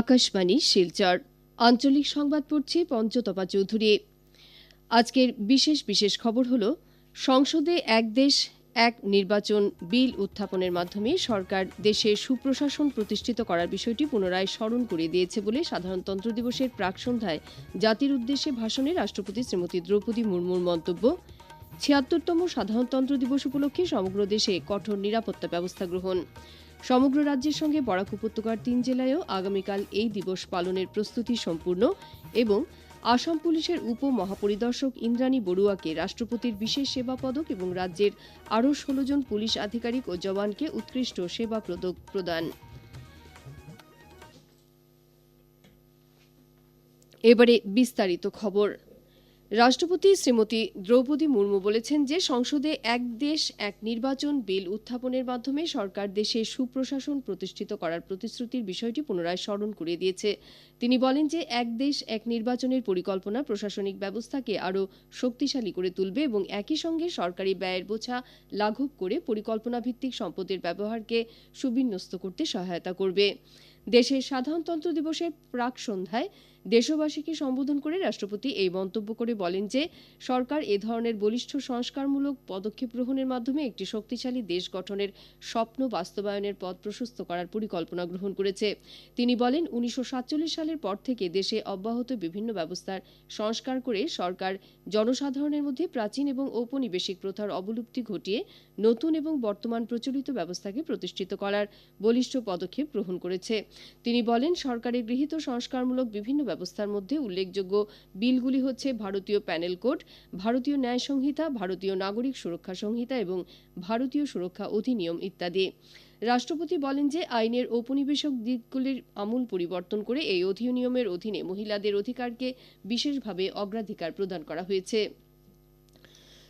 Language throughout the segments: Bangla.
আকাশবাণী, শিলচর। আঞ্চলিক সংবাদ পড়ছি পঞ্চতপা চৌধুরী। আজকের বিশেষ বিশেষ খবর হল, সংসদে এক দেশ, এক নির্বাচন বিল উত্থাপনের মাধ্যমে সরকার দেশে সুপ্রশাসন প্রতিষ্ঠিত করার বিষয়টি পুনরায় স্মরণ করিয়ে দিয়েছে বলে সাধারণতন্ত্র দিবসের প্রাক সন্ধ্যায় জাতির উদ্দেশ্যে ভাষণে রাষ্ট্রপতি শ্রীমতী দ্রৌপদী মুর্মুর মন্তব্য। ছিয়াত্তরতম সাধারণতন্ত্র দিবস উপলক্ষে সমগ্র দেশে কঠোর নিরাপত্তা ব্যবস্থা গ্রহণ। সমগ্র রাজ্যের সঙ্গে বরাক উপত্যকার তিন জেলায়ও আগামীকাল এই দিবস পালনের প্রস্তুতি সম্পূর্ণ এবং আসাম পুলিশের উপ মহাপরিদর্শক ইন্দ্রাণী বড়ুয়াকে রাষ্ট্রপতির বিশেষ সেবা পদক এবং রাজ্যের আরও ষোলো জন পুলিশ আধিকারিক ও জওয়ানকে উৎকৃষ্ট সেবা পদক প্রদান। এবারে বিস্তারিত খবর। রাষ্ট্রপতি শ্রীমতী দ্রৌপদী মুর্মু বলেছেন যে সংসদে এক দেশ, এক নির্বাচন বিল উত্থাপনের মাধ্যমে সরকার দেশে সুপ্রশাসন প্রতিষ্ঠিত করার প্রতিশ্রুতির বিষয়টি পুনরায় স্মরণ করিয়ে দিয়েছে। তিনি বলেন যে এক দেশ, এক নির্বাচনের পরিকল্পনা প্রশাসনিক ব্যবস্থাকে আরও শক্তিশালী করে তুলবে এবং একই সঙ্গে সরকারি ব্যয়ের বোঝা লাঘব করে পরিকল্পনা ভিত্তিক সম্পদের ব্যবহারকে সুবিন্যস্ত করতে সহায়তা করবে। দেশের সাধারণতন্ত্র দিবসের প্রাক সন্ধ্যায় দেশবাসীকে সম্বোধন করে রাষ্ট্রপতি এই মন্তব্য করে বলেন যে, সরকার এ ধরনের বলিষ্ঠ সংস্কারমূলক পদক্ষেপ গ্রহণের মাধ্যমে একটি শক্তিশালী দেশ গঠনের স্বপ্ন বাস্তবায়নের পথ প্রশস্ত করার পরিকল্পনা গ্রহণ করেছে। তিনি বলেন, উনিশশো সাতচল্লিশ সালের পর থেকে দেশে অব্যাহত বিভিন্ন ব্যবস্থার সংস্কার করে সরকার জনসাধারণের মধ্যে প্রাচীন এবং ঔপনিবেশিক প্রথার অবলুপ্তি ঘটিয়ে নতুন এবং বর্তমান প্রচলিত ব্যবস্থাকে প্রতিষ্ঠিত করার বলিষ্ঠ পদক্ষেপ গ্রহণ করেছে। তিনি বলেন, সরকারের গৃহীত সংস্কারমূলক বিভিন্ন ব্যবস্থার মধ্যে উল্লেখযোগ্য বিলগুলি হচ্ছে ভারতীয় প্যানেল কোড, ভারতীয় ন্যায় সংহিতা, ভারতীয় নাগরিক সুরক্ষা সংহিতা এবং ভারতীয় সুরক্ষা অধিনিয়ম ইত্যাদি। রাষ্ট্রপতি বলেন যে আইনের ঔপনিবেশক দিকগুলির আমূল পরিবর্তন করে এই অধিনিয়মের অধীনে মহিলাদের অধিকারকে বিশেষভাবে অগ্রাধিকার প্রদান করা হয়েছে।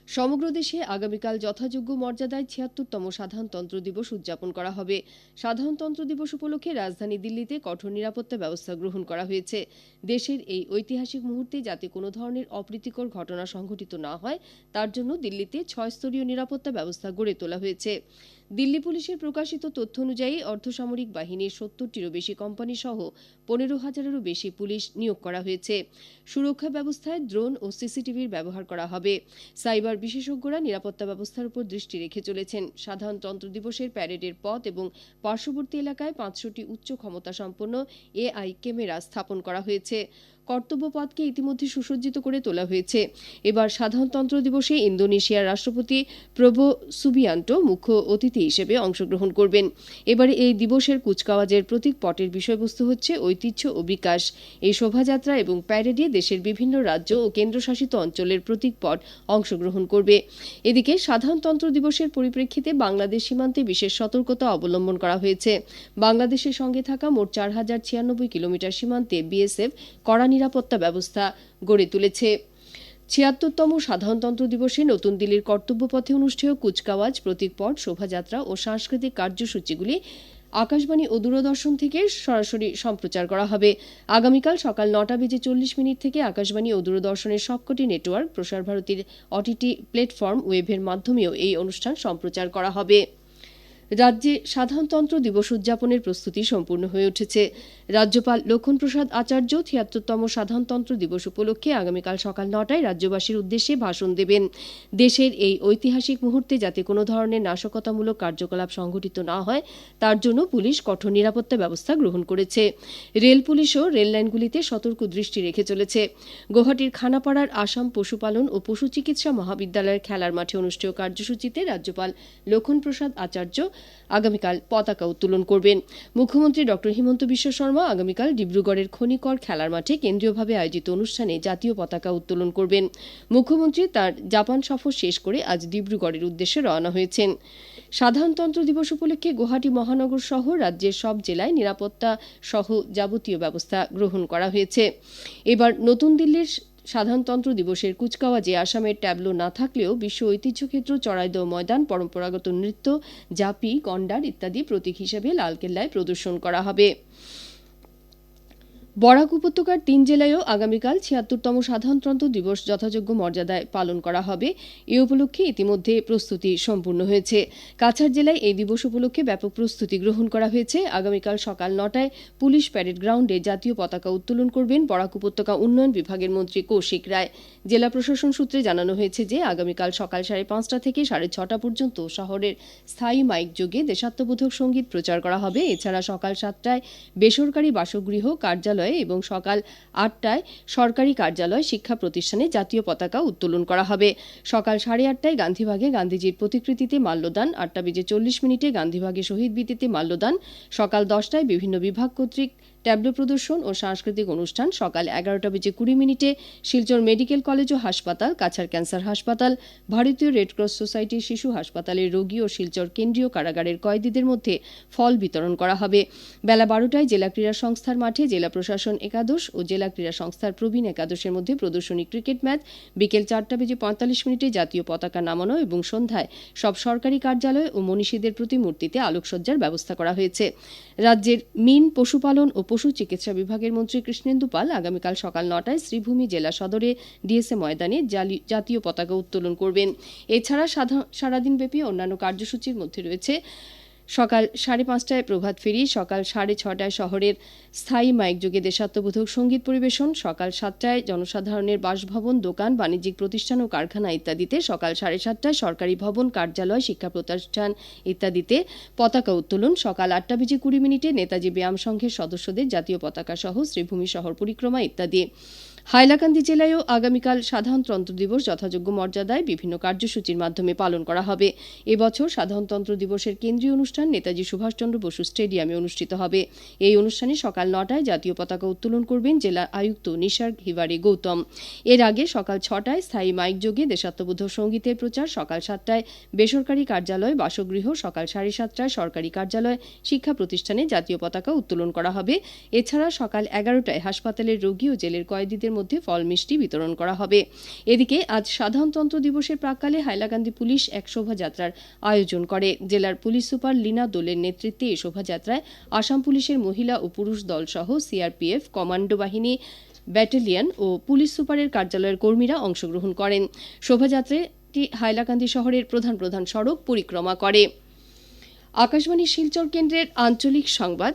সমগ্র দেশে আগামীকাল যথাযোগ্য মর্যাদায় ছিয়াত্তরতম সাধারণতন্ত্র দিবস উদযাপন করা হবে। সাধারণতন্ত্র দিবস উপলক্ষে রাজধানী দিল্লিতে কঠোর নিরাপত্তা ব্যবস্থা গ্রহণ করা হয়েছে। দেশের এই ঐতিহাসিক মুহূর্তে যাতে কোনো ধরনের অপ্রীতিকর ঘটনা সংঘটিত না হয়, তার জন্য দিল্লিতে ছয় স্তরীয় নিরাপত্তা ব্যবস্থা গড়ে তোলা হয়েছে। দিল্লি পুলিশের প্রকাশিত তথ্য অনুযায়ী অর্ধসামরিক বাহিনীর সত্তরটিরও বেশি কোম্পানি সহ পনেরো হাজারেরও বেশি পুলিশ নিয়োগ করা হয়েছে। সুরক্ষা ব্যবস্থায় ড্রোন ও সিসিটিভির ব্যবহার করা হবে। সাইবার বিশেষজ্ঞরা নিরাপত্তা ব্যবস্থার উপর দৃষ্টি রেখে চলেছেন। সাধারণতন্ত্র দিবসের প্যারেডের পথ এবং পার্শ্ববর্তী এলাকায় পাঁচশোটি উচ্চ ক্ষমতা সম্পন্ন এআই ক্যামেরা স্থাপন করা হয়েছে। কর্তব্য পথকে ইতিমধ্যে সুসজ্জিত করে তোলা হয়েছে। এবার সাধারণতন্ত্র দিবসে ইন্দোনেশিয়ার রাষ্ট্রপতি প্রভো সুবিয়ান্টো মুখ্য অতিথি হিসেবে অংশগ্রহণ করবেন। এবারে এই দিবসের কুচকাওয়াজের প্রতীক পটের বিষয়বস্তু হচ্ছে ঐতিহ্য ও বিকাশ। এই শোভাযাত্রা এবং প্যারেডে দেশের বিভিন্ন রাজ্য ও কেন্দ্রশাসিত অঞ্চলের প্রতীক পট অংশগ্রহণ করবে। এদিকে সাধারণতন্ত্র দিবসের পরিপ্রেক্ষিতে বাংলাদেশ সীমান্তে বিশেষ সতর্কতা অবলম্বন করা হয়েছে। বাংলাদেশের সঙ্গে থাকা মোট চার হাজার ছিয়ানব্বই কিলোমিটার সীমান্তে বিএসএফ কড়া নিরাপত্তা ব্যবস্থা গড়ে তুলেছে। ছিয়াত্তরতম সাধারণতন্ত্র দিবসে নতুন দিল্লির কর্তব্যপথে অনুষ্ঠেয় কুচকাওয়াজ, প্রতীকপট, শোভাযাত্রা ও সাংস্কৃতিক কার্যসূচিগুলি আকাশবাণী ও দূরদর্শন থেকে সরাসরি সম্প্রচার করা হবে। আগামীকাল সকাল নটা বেজে চল্লিশ মিনিট থেকে আকাশবাণী ও দূরদর্শনের সবকটি নেটওয়ার্ক প্রসার ভারতীর অটিটি প্ল্যাটফর্ম ওয়েভের মাধ্যমেও এই অনুষ্ঠান সম্প্রচার করা হবে। রাজ্যে সাধারণতন্ত্র দিবস উদযাপনের প্রস্তুতি সম্পূর্ণ হয়ে উঠেছে। রাজ্যপাল লক্ষণ প্রসাদ আচার্য ছিয়াত্তরতম সাধারণতন্ত্র দিবস উপলক্ষে আগামীকাল সকাল নটায় রাজ্যবাসীর উদ্দেশ্যে ভাষণ দেবেন। দেশের এই ঐতিহাসিক মুহূর্তে যাতে কোনো ধরনের নাশকতামূলক কার্যকলাপ সংঘটিত না হয়, তার জন্য পুলিশ কঠোর নিরাপত্তা ব্যবস্থা গ্রহণ করেছে। রেল পুলিশও রেল লাইনগুলিতে সতর্ক দৃষ্টি রেখে চলেছে। গৌহাটির খানাপাড়ার আসাম পশুপালন ও পশু চিকিৎসা মহাবিদ্যালয়ের খেলার মাঠে অনুষ্ঠেয় কার্যসূচিতে রাজ্যপাল লক্ষণ প্রসাদ আচার্য আগামীকাল পতাকা উত্তোলন করবেন। মুখ্যমন্ত্রী ড হিমন্ত বিশ্ব শর্মা আগামীকাল ডিব্রুগড়ের খনিকর খেলার মাঠে কেন্দ্রীয়ভাবে আয়োজিত অনুষ্ঠানে জাতীয় পতাকা উত্তোলন করবেন। মুখ্যমন্ত্রী তার জাপান সফর শেষ করে আজ ডিব্রুগড়ের উদ্দেশ্যে রওনা হয়েছেন। সাধারণতন্ত্র দিবস উপলক্ষে গুয়াহাটি মহানগর সহ রাজ্যের সব জেলায় নিরাপত্তা সহ যাবতীয় ব্যবস্থা গ্রহণ করা হয়েছে। এবার নতুন দিল্লির সাধারণতন্ত্র দিবসের কুচকাওয়াজে আসামের ট্যাবলো না থাকলেও বিশ্ব ঐতিহ্যক্ষেত্র চড়াইদ ময়দান, পরম্পরাগত নৃত্য, জাপি গন্ডার ইত্যাদি প্রতীক হিসেবে লালকেল্লায় প্রদর্শন করা হবে। বরাক উপত্যকার তিন জেলায়ও আগামীকাল ছিয়াত্তরতম সাধারণতন্ত্র দিবস যথাযোগ্য মর্যাদায় পালন করা হবে। এ উপলক্ষে ইতিমধ্যে প্রস্তুতি সম্পূর্ণ হয়েছে। কাছাড় জেলায় এই দিবস উপলক্ষে ব্যাপক প্রস্তুতি গ্রহণ করা হয়েছে। আগামীকাল সকাল নটায় পুলিশ প্যারেড গ্রাউন্ডে জাতীয় পতাকা উত্তোলন করবেন বরাক উপত্যকা উন্নয়ন বিভাগের মন্ত্রী কৌশিক রায়। জেলা প্রশাসন সূত্রে জানানো হয়েছে যে, আগামীকাল সকাল সাড়ে পাঁচটা থেকে সাড়ে ছটা পর্যন্ত শহরের স্থায়ী মাইক যোগে দেশাত্মবোধক সংগীত প্রচার করা হবে। এছাড়া সকাল সাতটায় বেসরকারি বাসগৃহ, কার্যালয় কার্যালয়ে এবং সকাল আটটায় সরকারি কার্যালয় শিক্ষা প্রতিষ্ঠানে জাতীয় পতাকা উত্তোলন করা হবে। সকাল সাড়ে আটটায় গান্ধীবাগে গান্ধীজির প্রতিকৃতিতে মাল্যদান, আটটা বেজে চল্লিশ মিনিটে গান্ধীবাগে শহীদ বিতিতে মাল্যদান, সকাল দশটায় বিভিন্ন বিভাগ কর্তৃক ট্যাবলো প্রদর্শন ও সাংস্কৃতিক অনুষ্ঠান সকাল এগারোটা বেজে কুড়ি মিনিটে শিলচর মেডিকেল কলেজ ও হাসপাতাল, কাছাড় ক্যান্সার হাসপাতাল, ভারতীয় রেডক্রস সোসাইটি শিশু হাসপাতালের রোগী ও শিলচর কেন্দ্রীয় কারাগারের কয়েদিদের মধ্যে ফল বিতরণ করা হবে। বেলা বারোটায় জেলা ক্রীড়া সংস্থার মাঠে জেলা প্রশাসন একাদশ ও জেলা ক্রীড়া সংস্থার প্রবীণ একাদশের মধ্যে প্রদর্শনী ক্রিকেট ম্যাচ বিকেল চারটা বেজে পঁয়তাল্লিশ মিনিটে জাতীয় পতাকা নামানো এবং সন্ধ্যায় সব সরকারি কার্যালয় ও মনীষীদের প্রতিমূর্তিতে আলোকসজ্জার ব্যবস্থা করা হয়েছে। রাজ্যের মিন পশুপালন ও পশু চিকিৎসা বিভাগের মন্ত্রী কৃষ্ণেন্দু পাল আগামীকাল সকাল নটায় শ্রীভূমি জেলা সদরে ডিএসএ ময়দানে জাতীয় পতাকা উত্তোলন করবেন। এছাড়া সারাদিনব্যাপী অন্যান্য কার্যসূচির মধ্যে রয়েছে সকাল সাড়ে পাঁচটায় প্রভাত ফেরি, সকাল সাড়ে ছটায় শহরের স্থায়ী মাইক যোগে দেশাত্মবোধক সংগীত পরিবেশন, সকাল সাতটায় জনসাধারণের বাসভবন, দোকান, বাণিজ্যিক প্রতিষ্ঠান ও কারখানা ইত্যাদিতে, সকাল সাড়ে সাতটায় সরকারি ভবন, কার্যালয়, শিক্ষা প্রতিষ্ঠান ইত্যাদিতে পতাকা উত্তোলন, সকাল আটটা বেজে কুড়ি মিনিটে নেতাজি ব্যায়াম সংঘের সদস্যদের জাতীয় পতাকা সহ শ্রীভূমি শহর পরিক্রমা ইত্যাদি। হাইলাকান্দি জেলায়ও আগামীকাল সাধারণতন্ত্র দিবস যথাযোগ্য মর্যাদায় বিভিন্ন কার্যসূচির মাধ্যমে পালন করা হবে। এবছর সাধারণতন্ত্র দিবসের কেন্দ্রীয় অনুষ্ঠান নেতাজি সুভাষচন্দ্র বসু স্টেডিয়ামে অনুষ্ঠিত হবে। এই অনুষ্ঠানে সকাল নটায় জাতীয় পতাকা উত্তোলন করবেন জেলা আয়ুক্ত নিসার্গ হিবারে গৌতম। এর আগে সকাল ছটায় স্থায়ী মাইক যোগে দেশাত্মবোধ সঙ্গীতের প্রচার, সকাল সাতটায় বেসরকারি কার্যালয়, বাসগৃহ, সকাল সাড়ে সাতটায় সরকারি কার্যালয়, শিক্ষা প্রতিষ্ঠানে জাতীয় পতাকা উত্তোলন করা হবে। এছাড়া সকাল এগারোটায় হাসপাতালের রোগী ও জেলের কয়েদিদের মধ্যে ফল মিষ্টি বিতরণ করা হবে। এদিকে আজ সাধারণতন্ত্র দিবসের প্রাককালে হাইলাকান্দি পুলিশ এক শোভাযাত্রার আয়োজন করে। জেলার পুলিশ সুপার লীনা দোলের নেতৃত্বে এই শোভাযাত্রায় আসাম পুলিশের মহিলা ও পুরুষ দল সহ সিআরপিএফ, কমান্ডো বাহিনী, ব্যাটালিয়ন ও পুলিশ সুপারের কার্যালয়ের কর্মীরা অংশগ্রহণ করেন। শোভাযাত্রাটি হাইলাকান্দি শহরের প্রধান প্রধান সড়ক পরিক্রমা করে। আকাশবাণী শিলচর কেন্দ্রের আঞ্চলিক সংবাদ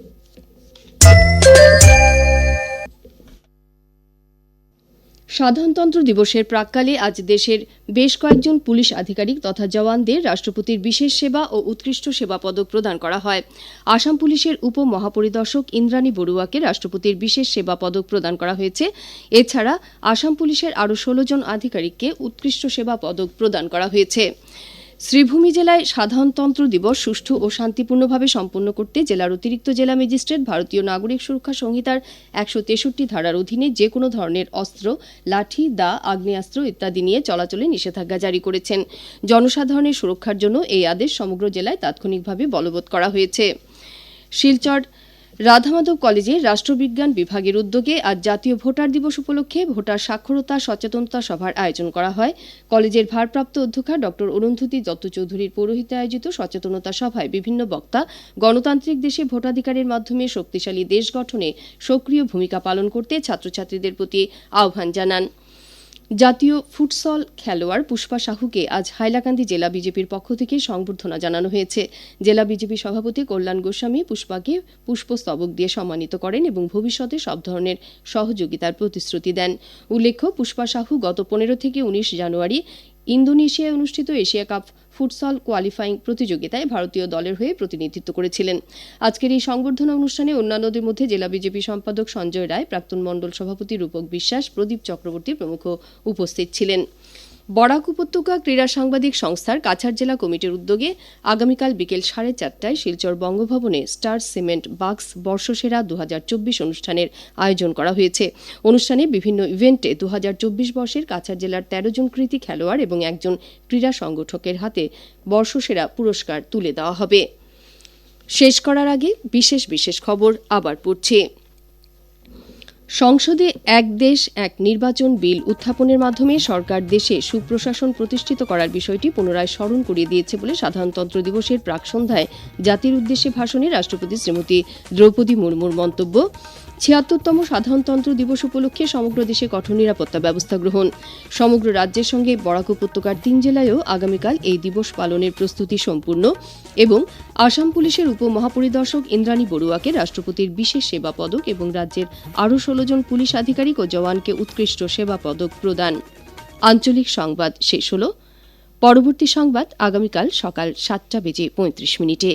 সাধারণতন্ত্র দিবসের প্রাককালে আজ দেশের বেশ কয়েকজন পুলিশ আধিকারিক তথা জওয়ানদের রাষ্ট্রপতির বিশেষ সেবা ও উৎকৃষ্ট সেবা পদক প্রদান করা হয়। আসাম পুলিশের উপ মহাপরিদর্শক ইন্দ্রাণী বড়ুয়াকে রাষ্ট্রপতির বিশেষ সেবা পদক প্রদান করা হয়েছে। এছাড়া আসাম পুলিশের আরও ষোলো জন আধিকারিককে উৎকৃষ্ট সেবা পদক প্রদান করা হয়েছে। শ্রীভূমি জেলায় সাধারণতন্ত্র দিবস সুষ্ঠু ও শান্তিপূর্ণভাবে সম্পন্ন করতে জেলার অতিরিক্ত জেলা ম্যাজিস্ট্রেট, ভারতীয় নাগরিক সুরক্ষা সংহিতার একশো তেষট্টি ধারার অধীনে যে কোনো ধরনের অস্ত্র, লাঠি, দা, আগ্নেয়াস্ত্র ইত্যাদি নিয়ে চলাচলে নিষেধাজ্ঞা জারি করেছেন। জনসাধারণের সুরক্ষার জন্য এই আদেশ সমগ্র জেলায় তাৎক্ষণিকভাবে বলবৎ করা হয়েছে। শিলচর রাধামাধব কলেজে রাষ্ট্রবিজ্ঞান বিভাগের উদ্যোগে আজ জাতীয় ভোটার দিবস উপলক্ষে ভোটার সাক্ষরতা সচেতনতা সভার আয়োজন করা হয়। কলেজের ভারপ্রাপ্ত অধ্যক্ষা ড. অরুন্ধতী দত্ত চৌধুরীর পৌরোহিতে আয়োজিত সচেতনতা সভায় বিভিন্ন বক্তা গণতান্ত্রিক দেশে ভোটাধিকারের মাধ্যমে শক্তিশালী দেশ গঠনে সক্রিয় ভূমিকা পালন করতে ছাত্রছাত্রীদের প্রতি আহ্বান জানান। জাতীয় ফুটসল খেলোয়াড় পুষ্পা সাহুকে আজ হাইলাকান্দি জেলা বিজেপির পক্ষ থেকে সংবর্ধনা জানানো হয়েছে। জেলা বিজেপি সভাপতি কল্যাণ গোস্বামী পুষ্পাকে পুষ্পস্তবক দিয়ে সম্মানিত করেন এবং ভবিষ্যতে সব ধরনের সহযোগিতার প্রতিশ্রুতি দেন। উল্লেখ্য, পুষ্পা সাহু গত পনেরো থেকে উনিশ জানুয়ারি ইন্দোনেশিয়ায় অনুষ্ঠিত এশিয়া কাপ ফুটসল কোয়ালিফাইং প্রতিযোগিতায় ভারতীয় দলের হয়ে প্রতিনিধিত্ব করেছিলেন। আজকের এই সংবর্ধনা অনুষ্ঠানে অন্যান্যদের মধ্যে জেলা বিজেপি সম্পাদক সঞ্জয় রায়, প্রাক্তন মণ্ডল সভাপতি রূপক বিশ্বাস, প্রদীপ চক্রবর্তী প্রমুখ উপস্থিত ছিলেন। বরাক উপত্যকা ক্রীড়া সাংবাদিক সংস্থার কাছাড় জেলা কমিটির উদ্যোগে আগামীকাল বিকেল সাড়ে চারটায় শিলচর বঙ্গভবনে স্টার সিমেন্ট বাক্স বর্ষসেরা দু হাজার চব্বিশ অনুষ্ঠানের আয়োজন করা হয়েছে। অনুষ্ঠানে বিভিন্ন ইভেন্টে দু হাজার চব্বিশ বর্ষের কাছাড় জেলার তেরো জন কৃতি খেলোয়াড় এবং একজন ক্রীড়া সংগঠকের হাতে বর্ষসেরা পুরস্কার তুলে দেওয়া হবে। শেষ করার আগে বিশেষ বিশেষ খবর আবার পড়ছি। সংসদে এক দেশ, এক নির্বাচন বিল উত্থাপনের মাধ্যমে সরকার দেশে সুপ্রশাসন প্রতিষ্ঠিত করার বিষয়টি পুনরায় স্মরণ করিয়ে দিয়েছে বলে সাধারণতন্ত্র দিবসের প্রাক সন্ধ্যায় জাতির উদ্দেশ্যে ভাষণে রাষ্ট্রপতি শ্রীমতী দ্রৌপদী মুর্মুর মন্তব্য। ছিয়াত্তরতম সাধারণতন্ত্র দিবস উপলক্ষে সমগ্র দেশে কঠোর নিরাপত্তা ব্যবস্থা গ্রহণ। সমগ্র রাজ্যের সঙ্গে বরাক উপত্যকার তিন জেলায়ও আগামীকাল এই দিবস পালনের প্রস্তুতি সম্পূর্ণ এবং আসাম পুলিশের উপমহাপরিদর্শক ইন্দ্রাণী বড়ুয়াকে রাষ্ট্রপতির বিশেষ সেবা পদক এবং রাজ্যের আরও ষোলো জন পুলিশ আধিকারিক ও জওয়ানকে উৎকৃষ্ট সেবা পদক প্রদান। আঞ্চলিক সংবাদ শেষ হল। পরবর্তী সংবাদ আগামীকাল সকাল সাতটা বেজে পঁয়ত্রিশ মিনিটে।